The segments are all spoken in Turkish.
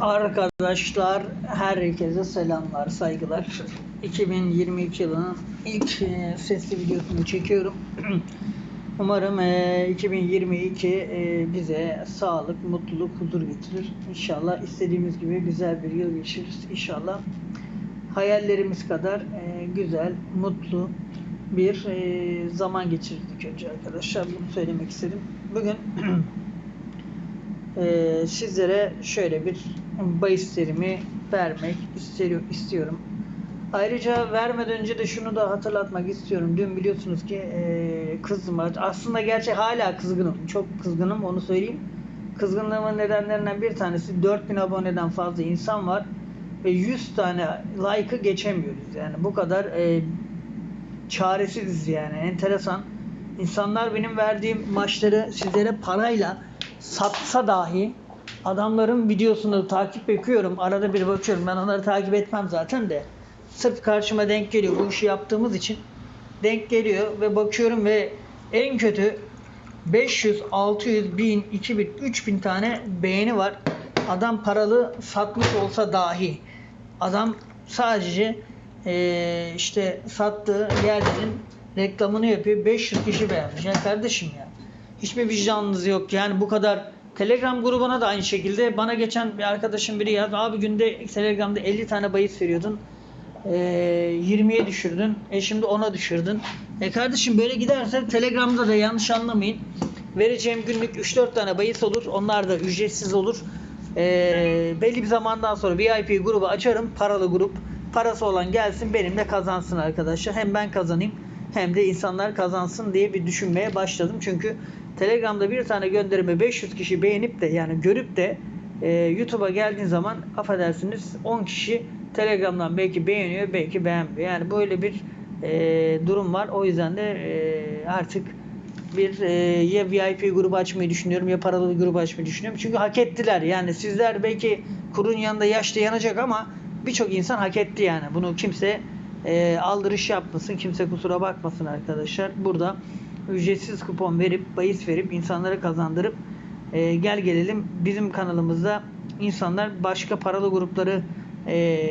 Arkadaşlar herkese selamlar, saygılar. 2022 yılının ilk e, sesli videosunu çekiyorum. Umarım e, 2022 e, bize sağlık, mutluluk, huzur getirir. İnşallah istediğimiz gibi güzel bir yıl geçiririz. İnşallah hayallerimiz kadar e, güzel, mutlu bir e, zaman geçirdik önce arkadaşlar. Bunu söylemek istedim. Bugün sizlere şöyle bir bahislerimi vermek istiyor, istiyorum. Ayrıca vermeden önce de şunu da hatırlatmak istiyorum. Dün biliyorsunuz ki e, kızdım. Aslında gerçi hala kızgınım. Çok kızgınım onu söyleyeyim. Kızgınlığımın nedenlerinden bir tanesi 4000 aboneden fazla insan var ve 100 tane like'ı geçemiyoruz. Yani bu kadar e, çaresiziz yani. Enteresan. İnsanlar benim verdiğim maçları sizlere parayla satsa dahi adamların videosunu takip ediyorum. Arada bir bakıyorum. Ben onları takip etmem zaten de. Sırf karşıma denk geliyor. Bu işi yaptığımız için denk geliyor ve bakıyorum ve en kötü 500, 600, 1000, 2000, 3000 tane beğeni var. Adam paralı satmış olsa dahi. Adam sadece eee, işte sattığı yerlerin reklamını yapıyor. 500 kişi beğenmiş. Ya kardeşim ya. Hiçbir vicdanınız yok. Yani bu kadar Telegram grubuna da aynı şekilde bana geçen bir arkadaşım biri yazdı. Abi günde Telegram'da 50 tane bahis veriyordun. Ee, 20'ye düşürdün. E şimdi 10'a düşürdün. E kardeşim böyle giderse Telegram'da da yanlış anlamayın. Vereceğim günlük 3-4 tane bahis olur. Onlar da ücretsiz olur. Ee, belli bir zamandan sonra VIP grubu açarım. Paralı grup. Parası olan gelsin benimle kazansın arkadaşlar. Hem ben kazanayım hem de insanlar kazansın diye bir düşünmeye başladım. Çünkü Telegram'da bir tane gönderime 500 kişi beğenip de yani görüp de e, YouTube'a geldiğin zaman affedersiniz 10 kişi Telegram'dan belki beğeniyor belki beğenmiyor. Yani böyle bir e, durum var. O yüzden de e, artık bir e, ya VIP grubu açmayı düşünüyorum ya paralı bir grubu açmayı düşünüyorum. Çünkü hak ettiler. Yani sizler belki kurun yanında yaşta yanacak ama birçok insan hak etti yani. Bunu kimse e, aldırış yapmasın. Kimse kusura bakmasın arkadaşlar. Burada ücretsiz kupon verip, bahis verip, insanlara kazandırıp e, gel gelelim bizim kanalımızda insanlar başka paralı grupları e,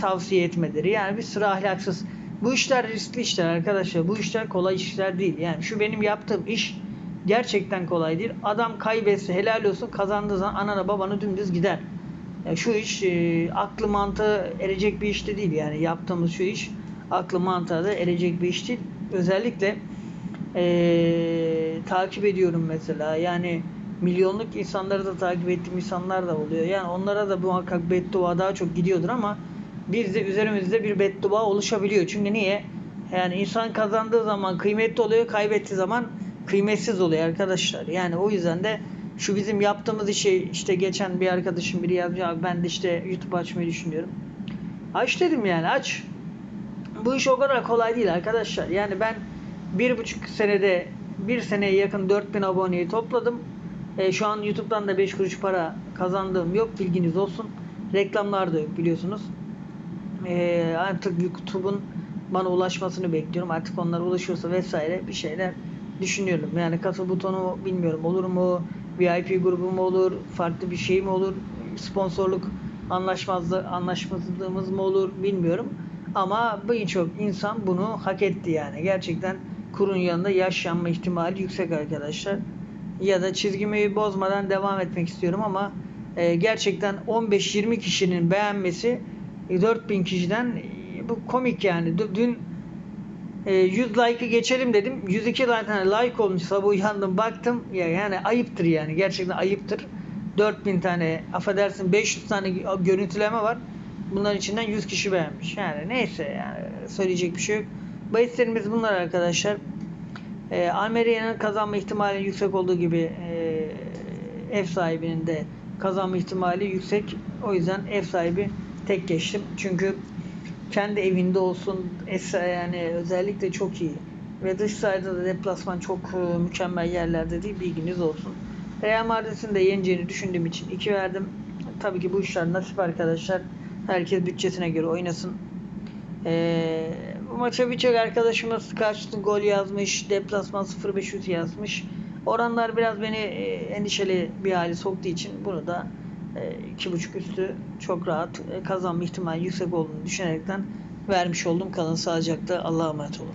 tavsiye etmeleri. Yani bir sıra ahlaksız. Bu işler riskli işler arkadaşlar. Bu işler kolay işler değil. Yani şu benim yaptığım iş gerçekten kolay değil. Adam kaybetse helal olsun kazandığı zaman anana babana dümdüz gider. Ya şu iş e, aklı mantığı erecek bir iş de değil yani yaptığımız şu iş aklı mantığa da erecek bir iş değil. Özellikle e, takip ediyorum mesela yani milyonluk insanları da takip ettiğim insanlar da oluyor. Yani onlara da muhakkak beddua daha çok gidiyordur ama biz de üzerimizde bir beddua oluşabiliyor. Çünkü niye? Yani insan kazandığı zaman kıymetli oluyor, kaybettiği zaman kıymetsiz oluyor arkadaşlar. Yani o yüzden de şu bizim yaptığımız işi işte geçen bir arkadaşım biri yazmış abi ben de işte YouTube açmayı düşünüyorum. Aç dedim yani aç. Bu iş o kadar kolay değil arkadaşlar. Yani ben bir buçuk senede bir seneye yakın 4000 aboneyi topladım. E, şu an YouTube'dan da 5 kuruş para kazandığım yok bilginiz olsun. Reklamlar da yok biliyorsunuz. E, artık YouTube'un bana ulaşmasını bekliyorum. Artık onlara ulaşıyorsa vesaire bir şeyler düşünüyorum. Yani katıl butonu bilmiyorum olur mu? VIP grubu mu olur? Farklı bir şey mi olur? Sponsorluk anlaşmazlığı, anlaşmazlığımız mı olur bilmiyorum. Ama birçok insan bunu hak etti yani. Gerçekten kurun yanında yaş yanma ihtimali yüksek arkadaşlar. Ya da çizgimi bozmadan devam etmek istiyorum ama e, gerçekten 15-20 kişinin beğenmesi e, 4000 kişiden e, bu komik yani. Dün e, 100 like'ı geçelim dedim. 102 tane like olmuş. Sabah uyandım baktım. Ya yani ayıptır yani. Gerçekten ayıptır. 4000 tane affedersin 500 tane görüntüleme var. Bunların içinden 100 kişi beğenmiş. Yani neyse yani söyleyecek bir şey yok. Bahislerimiz bunlar arkadaşlar. E, Almeria'nın kazanma ihtimali yüksek olduğu gibi e, ev sahibinin de kazanma ihtimali yüksek. O yüzden ev sahibi tek geçtim. Çünkü kendi evinde olsun Esra yani özellikle çok iyi. Ve dış sahada da deplasman çok e, mükemmel yerlerde değil bilginiz olsun. Real Madrid'in de yeneceğini düşündüğüm için 2 verdim. Tabii ki bu işler nasip arkadaşlar. Herkes bütçesine göre oynasın. Ee, bu maça birçok arkadaşımız karşılıklı gol yazmış. Deplasman 0-500 yazmış. Oranlar biraz beni e, endişeli bir hale soktuğu için bunu da iki buçuk üstü çok rahat e, kazanma ihtimali yüksek olduğunu düşünerekten vermiş oldum. Kalın sağlıcakla. Allah'a emanet olun.